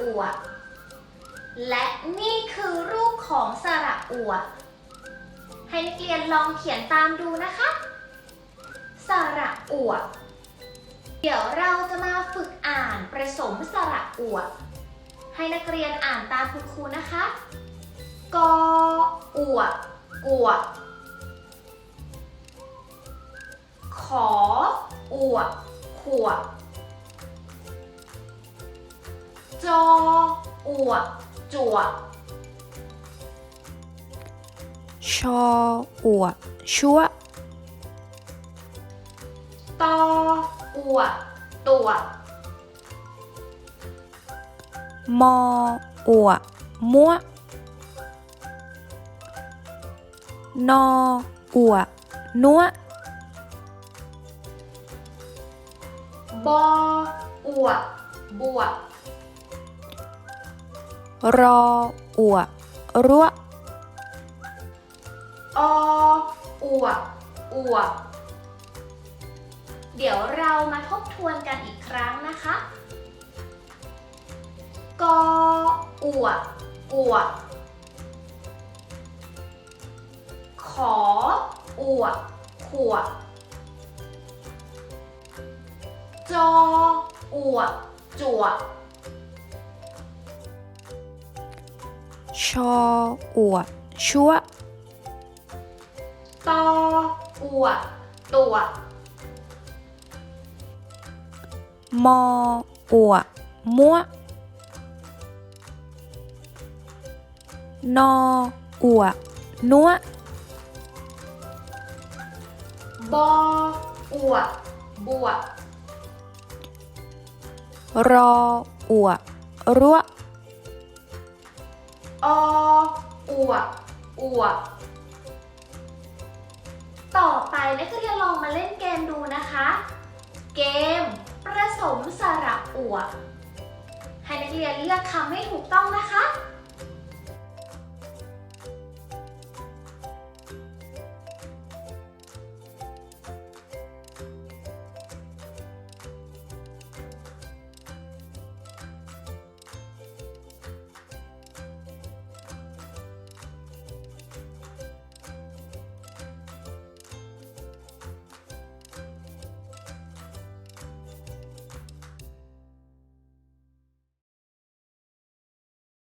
อัว และนี่คือรูปของสระอัว ให้นักเรียนลองเขียนตามดูนะคะ สระอัว เดี๋ยวเราจะมาฝึกอ่านผสมสระอัว ให้นักเรียนอ่านตามคุณครูนะคะ กออัวกัว ขออัวขวบ จออัวจัวชออัวชัวตออัวตัวมออัวมัวนออัวนัวบออัวบวก รออัวรัวออัวอัวเดี๋ยวเรามาทบทวนกันอีกครั้งนะคะ กออัวกัวขออัวขวจออัวจัว ชออัวชัวตออัวตัวมออัวมัวนออัวนัวบออัวบวกรออัวรัว ออัวอัวต่อไปนักเรียนลองมาเล่นเกมดูนะคะ เกมผสมสระอัวให้นักเรียนเลือกคำให้ถูกต้องนะคะ